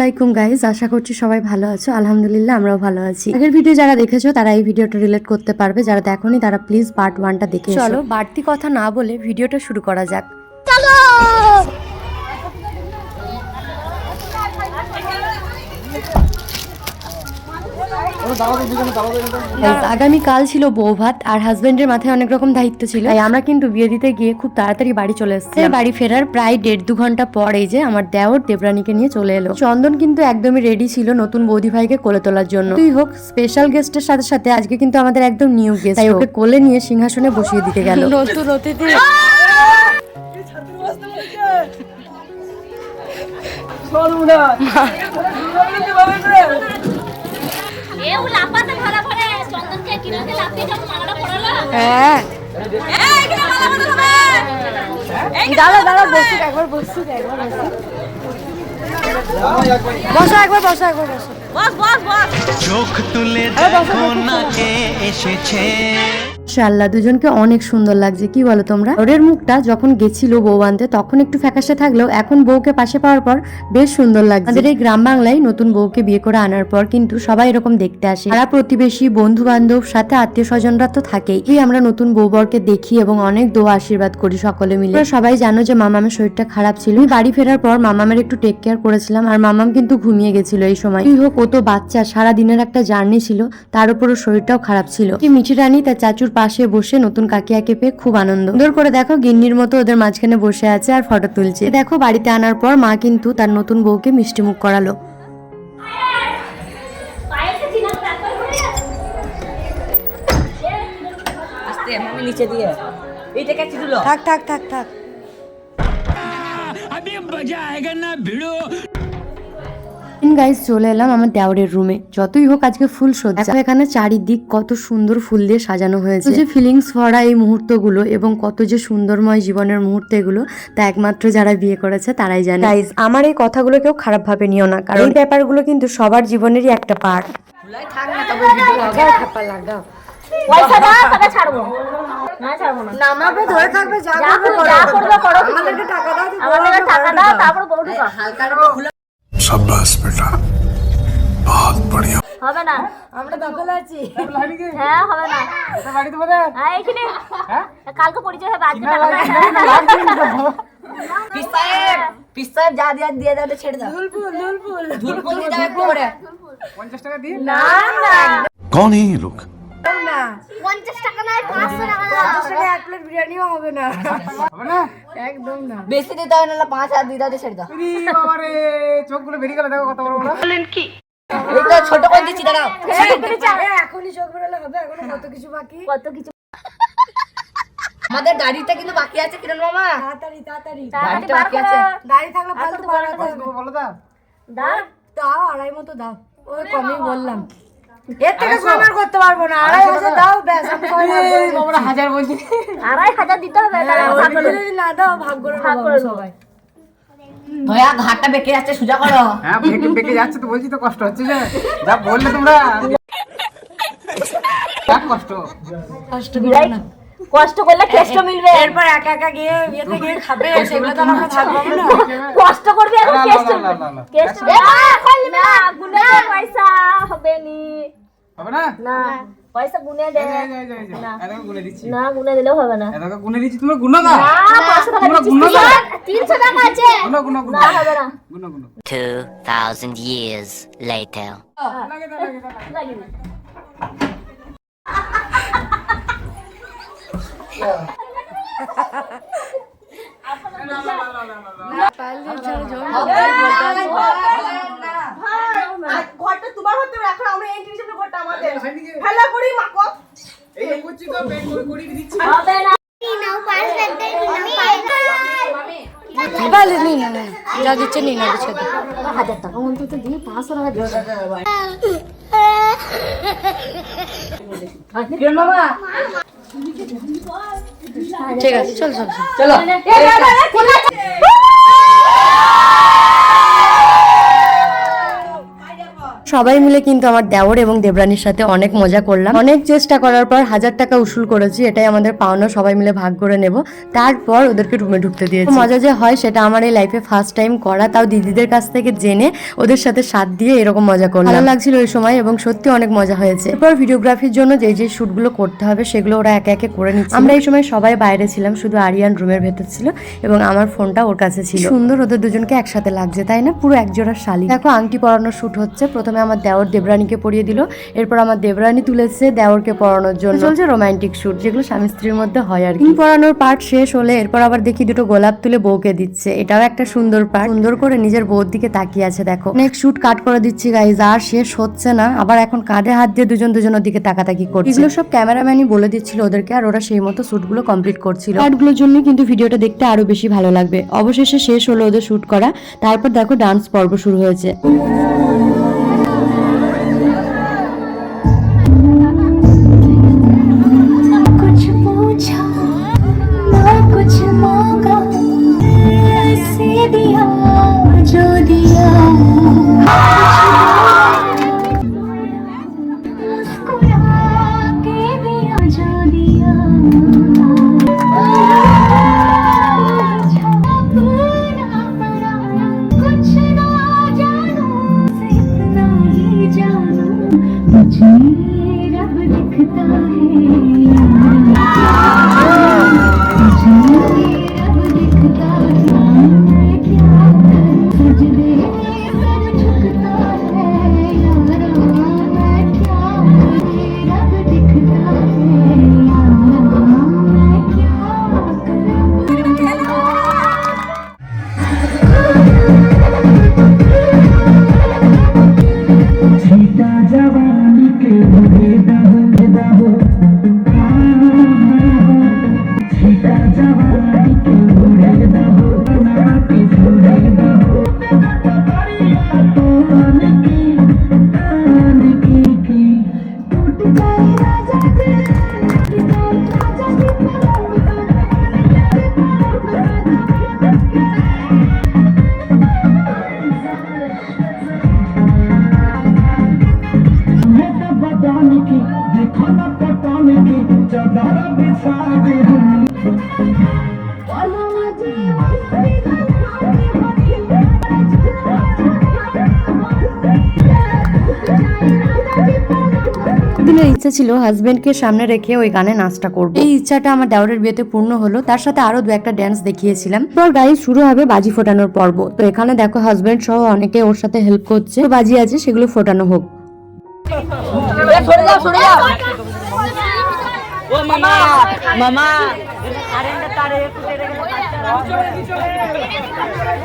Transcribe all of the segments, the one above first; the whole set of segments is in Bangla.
আলাইকুম গাইজ আশা করছি সবাই ভালো আছো। আলহামদুলিল্লাহ আমরাও ভালো আছি। আগের ভিডিও যারা দেখেছ তারা এই ভিডিওটা রিলেট করতে পারবে। যারা দেখোনি তারা প্লিজ পার্ট ওয়ানটা দেখে চলো বাড়তি কথা না বলে ভিডিওটা শুরু করা যাক। আগামী কাল ছিল বৌভাত আর হাজবেন্ডের মাথায় অনেক রকম দায়িত্ব ছিল। তাই আমরা কিন্তু বিয়ে দিতে গিয়ে খুব তাড়াতাড়ি বাড়ি চলে এসেছি বাড়ি ফেরার প্রায় দেড় দু ঘণ্টা পর এই যে আমার দেওর দেবরানীকে নিয়ে চলে এলো। চন্দন কিন্তু একদমই রেডি ছিল নতুন বৌদি ভাইকে কোলে তোলার জন্য। তুই হোক স্পেশাল গেস্টের সাথে সাথে আজকে কিন্তু আমাদের একদম নিউ গেস্ট তাই ওকে কোলে নিয়ে সিংহাসনে বসিয়ে দিতে গেল। নতুন অতিথি। হ্যাঁ। বসুক একবার বসুক একবার বসুক। বসো একবার বসো একবার বসো। বস বস বস। চোখ তুলে দেখো না কে এসেছে। মাশাআল্লাহ দুজনকে অনেক সুন্দর লাগছে। কি বলো তোমরা? ওরের মুখটা যখন গেছিল বউ আনতে, তখন একটু ফ্যাকাশে থাকলেও এখন বউকে পাশে পাওয়ার পর বেশ সুন্দর লাগছে। আমাদের এই গ্রাম বাংলায় নতুন বউকে বিয়ে করে আনার পর কিন্তু সবাই এরকম দেখতে আসে। তারা প্রতিবেশী বন্ধু বান্ধব সাথে আত্মীয় স্বজনরা তো থাকেই। এই আমরা নতুন বউ বরকে দেখি এবং অনেক দোয়া আশীর্বাদ করি সকলে মিলে। সবাই জানো যে মামামের শরীরটা খারাপ ছিল। আমি বাড়ি ফেরার পর মামামের একটু টেক কেয়ার করেছিলাম আর মামাম কিন্তু ঘুমিয়ে গেছিল এই সময়। তুই হোক, ও তো বাচ্চা সারা দিনের একটা জার্নি ছিল, তার উপরও শরীরটাও খারাপ ছিল। মিঠি রানী, তার চাচুর পাশে বসে নতুন কাকিয়াকে পেয়ে খুব আনন্দ। সুন্দর করে দেখো গিন্নির মতো ওদের মাঝখানে বসে আছে আর ফটো তুলছে। দেখো বাড়িতে আনার পর মা কিন্তু তার নতুন বউকে মিষ্টি মুখ করালো। নিচে দিয়ে। এইটা কাছে দিল থাক থাক থাক থাক। গাইজ চলে এলাম আমার দেওরের রুমে যতই হোক আজকে ফুল সজ্জা। এখানে চারিদিক কত সুন্দর ফুল দিয়ে সাজানো হয়েছে। যে ফিলিংস ভরা এই মুহূর্তগুলো এবং কত যে সুন্দরময় জীবনের মুহূর্ত এগুলো তা একমাত্র যারা বিয়ে করেছে তারাই জানে। গাইজ আমার এই কথাগুলো কেউ খারাপ ভাবে নিও না কারণ এই ব্যাপারগুলো কিন্তু সবার জীবনেরই একটা পার্ট টাকা দাও তারপর বউ ঢুকাও হালকা করে খুলে शाबाश बेटा बहुत बढ़िया হবে না আমরা দখল আছি হ্যাঁ হবে না হ্যাঁ এখানে কালকে পরিচয় হবে আজকে টাকা দাও পিস সাহেব পিস সাহেব যা দিয়া দিয়ে দাও ছেড়ে দাও ধুলপুল ধুলপুল ধুলপুল দিয়ে দাও একটু করে না না कौन है ये लोग পঞ্চাশ টাকা নয় পাঁচশো টাকা দাও এক প্লেট বিরিয়ানিও হবে না। বেশি দিতে হয় না পাঁচ হাজার দিয়ে দাও ছেড়ে দাও। চোখগুলো বেরিয়ে গেল দেখো কত বড় বড় এই তো ছোট করে দিচ্ছি দাঁড়াও। এখনই চোখ বেরোলে হবে এখনও কত কিছু বাকি? কত কিছু? আমাদের গাড়িটা কিন্তু বাকি আছে কিরণ মামা? তাড়াতাড়ি তাড়াতাড়ি। তাড়াতাড়ি গাড়িটা বাকি আছে। দাঁড়িয়ে থাকলে ফালতু বাড়াতে হবে। বলো দা দাও দাও আড়াই মতো দাও। ওই কমই বললাম। এর থেকে কম আর করতে পারব না। আড়াই হাজার দাও ব্যাস। আমরা হাজার বলছি আড়াই হাজার দিতে হবে যদি না দাও ভাগ করে ভাগ করে সবাই। দয়া ঘাটটা বেঁকে যাচ্ছে সোজা করো। হ্যাঁ বেঁকে বেঁকে যাচ্ছে তো বলছি তো কষ্ট হচ্ছে যে। যা বললে তোমরা। কষ্ট। কষ্ট না। কষ্ট করলে কেষ্ট মিলবে। এরপর একা একা গিয়ে ইয়েতে গিয়ে খাবে সেগুলো তো আমরা না। কষ্ট করবি এখন না, না, কেষ্ট না, না, না। কেষ্ট না গুনে দে পয়সা হবে নি হবে না না পয়সা গুনে দে এতকে গুনে দিচ্ছি না গুনে দিলেও হবে না এতকে গুনে দিচ্ছি তোমরা গুনো না না তোমরা গুনো না তিনশো টাকা আছে গুনো গুনো গুনো না হবে না গুনো গুনো 2,000 years later. লাগে দাও, লাগে দাও, লাগে। লাগিনি। ঘরটা তোমার হতে এখন আমরা এন্ট্রি ফেলা করি মাকো এই করছি তো পেট করে করি দিচ্ছি হবে না বালে নি না না যা দিচ্ছে নি না দিচ্ছে তো হাজার টাকা অন্তত দিয়ে পাঁচশো টাকা দিচ্ছে ঠিক আছে চল চল চল। চলো সবাই মিলে কিন্তু আমার দেওর এবং দেবরানির সাথে অনেক মজা করলাম। অনেক চেষ্টা করার পর হাজার টাকা উসুল করেছি এটাই আমাদের পাওনা সবাই মিলে ভাগ করে নেব। তারপর ওদেরকে রুমে ঢুকতে দিয়েছি। মজা যে হয় সেটা আমার এই লাইফে ফার্স্ট টাইম করা তাও দিদিদের কাছ থেকে জেনে ওদের সাথে সাথ দিয়ে এরকম মজা করলাম। ভালো লাগছিল ওই সময় এবং সত্যি অনেক মজা হয়েছে। এরপর ভিডিওগ্রাফির জন্য যে যে শুটগুলো করতে হবে সেগুলো ওরা একে একে করে নিচ্ছে। আমরা এই সময় সবাই বাইরে ছিলাম শুধু আরিয়ান রুমের ভেতর ছিল এবং আমার ফোনটা ওর কাছে ছিল। সুন্দর ওদের দুজনকে একসাথে লাগছে তাই না? পুরো একজোড়া শালি। দেখো আংটি পরানোর শুট হচ্ছে প্রথমে আমার দেওর দেবরানীকে পরিয়ে দিল। এরপর আমার দেবরানী তুলেছে দেওরকে পরানোর জন্য। চলছে রোমান্টিক শুট যেগুলো স্বামী স্ত্রীর মধ্যে হয় আর কি। পরানোর পার্ট শেষ হলে এরপর আবার দেখি দুটো গোলাপ তুলে বউকে দিচ্ছে। এটাও একটা সুন্দর পার্ট সুন্দর করে নিজের বউর দিকে তাকিয়ে আছে দেখো। নেক্সট শুট কাট করে দিচ্ছি গাইজ আর শেষ হচ্ছে না। আবার এখন কাঁধে হাত দিয়ে দুজন দুজনের দিকে তাকাতাকি করছে। এগুলো সব ক্যামেরাম্যানই বলে দিচ্ছিল ওদেরকে আর ওরা সেই মতো শুটগুলো কমপ্লিট করছিল। পার্টগুলোর জন্য কিন্তু ভিডিওটা দেখতে আরও বেশি ভালো লাগবে। অবশেষে শেষ হলো ওদের শুট করা। তারপর দেখো ডান্স পর্ব শুরু হয়েছে। দিনের ইচ্ছা ছিল হাজবেন্ডকে সামনে রেখে ওই গানে নাচটা করব। এই ইচ্ছাটা আমার দেওরের বিয়েতে পূর্ণ হলো। তার সাথে আরও দু একটা ড্যান্স দেখিয়েছিলাম। পর গাড়ি শুরু হবে বাজি ফোটানোর পর্ব। তো এখানে দেখো হাজবেন্ড সহ অনেকে ওর সাথে হেল্প করছে। বাজি আছে সেগুলো ফোটানো হোক। ও মামা মামা।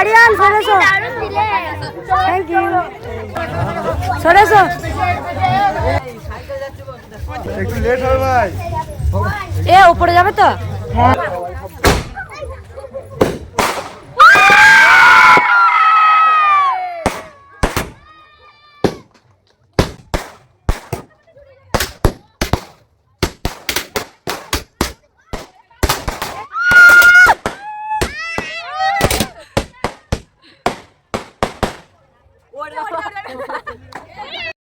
আরিয়ান সরেছো থ্যাংক ইউ সরেছো এ উপরে যাবে তো?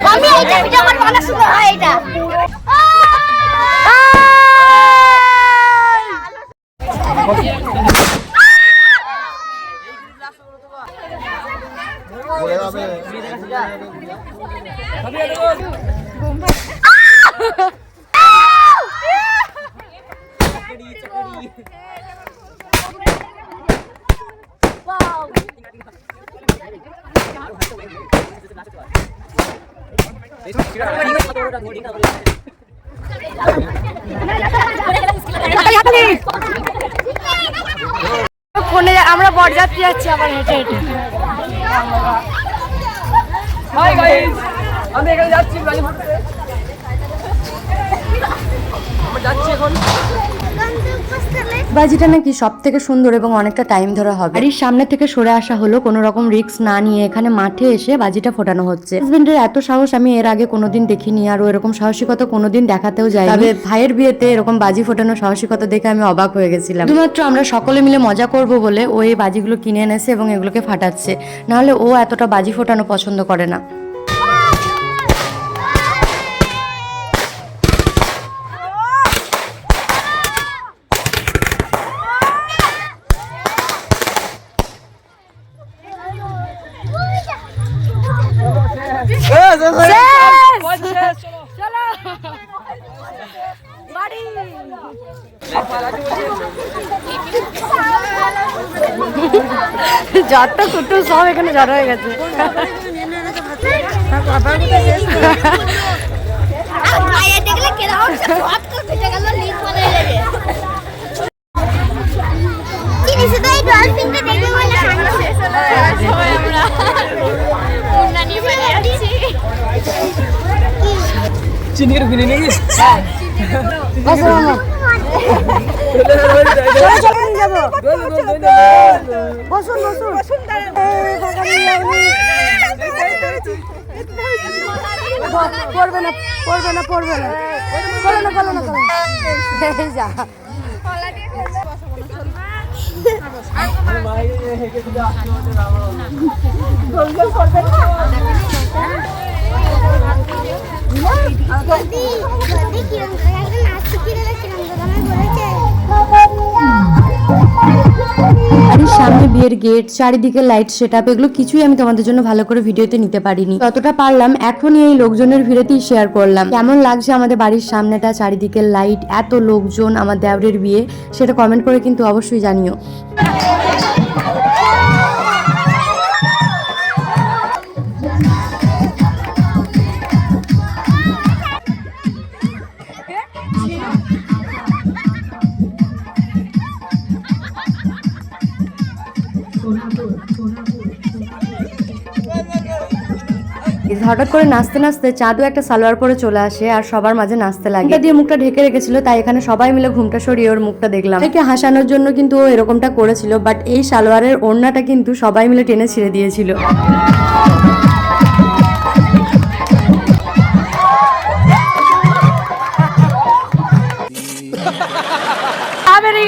আমি এইটা ভিডিও আমার ভালো সুন্দর হয় এটা। ফোনে আমরা বরযাত্রী যাচ্ছি আবার হেঁটে হেঁটে। আমি এখানে যাচ্ছি বাজিটা নাকি সব থেকে সুন্দর এবং অনেকটা টাইম ধরে হবে। বাড়ির সামনে থেকে সরে আসা হলো কোনো রকম রিস্ক না নিয়ে এখানে মাঠে এসে বাজিটা ফোটানো হচ্ছে। হাজবেন্ডের এত সাহস আমি এর আগে কোনোদিন দেখিনি আর এরকম সাহসিকতা কোনোদিন দেখাতেও যায় তবে ভাইয়ের বিয়েতে এরকম বাজি ফোটানোর সাহসিকতা দেখে আমি অবাক হয়ে গেছিলাম। শুধুমাত্র আমরা সকলে মিলে মজা করব বলে ও এই বাজিগুলো কিনে এনেছে এবং এগুলোকে ফাটাচ্ছে। নাহলে ও এতটা বাজি ফোটানো পছন্দ করে না। জ্বরটা কুটু সব এখানে জ্বর হয়ে গেছে। মায়ে দেখলে কেরকম সব তো ফেটে গেল লিক বলে যাবে চিনি শুধু এই ডলফিনটা দেখে বলে শেষ হলো সবাই আমরা মুন্না নিয়ে বেরিয়ে চিনির কিনে পড়বে না পড়বে না পড়বে না করো না করো যা বাড়ির সামনে বিয়ের গেট চারিদিকে লাইট সেট আপ এগুলো কিছুই আমি তোমাদের জন্য ভালো করে ভিডিওতে নিতে পারিনি। যতটা পারলাম, এখনই এই লোকজনের ভিড়েতেই শেয়ার করলাম। কেমন লাগছে আমাদের বাড়ির সামনেটা, চারিদিকে লাইট এত লোকজন আমার দেওরের বিয়ে, সেটা কমেন্ট করে কিন্তু অবশ্যই জানিও। হঠাৎ করে নাচতে নাচতে চাঁদও একটা সালোয়ার পরে চলে আসে আর সবার মাঝে নাচতে লাগে। দিয়ে মুখটা ঢেকে রেখেছিল তাই এখানে সবাই মিলে ঘুমটা সরিয়ে ওর মুখটা দেখলাম। একে হাসানোর জন্য কিন্তু ও এরকমটা করেছিল বাট এই সালোয়ারের ওড়নাটা কিন্তু সবাই মিলে টেনে ছিঁড়ে দিয়েছিল।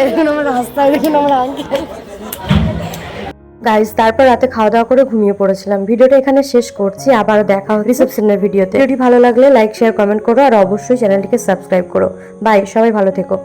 এরকম আমার রাস্তা এরকম আমার আঙ্কেল গাইজ তারপর রাতে খাওয়া দাওয়া করে ঘুমিয়ে পড়েছিলাম। ভিডিওটা এখানে শেষ করছি। আবারও দেখা হবে রিসেপশনের ভিডিওতে। ভিডিওটি ভালো লাগলে লাইক শেয়ার কমেন্ট করো। আর অবশ্যই চ্যানেলটিকে সাবস্ক্রাইব করো। বাই সবাই ভালো থেকো।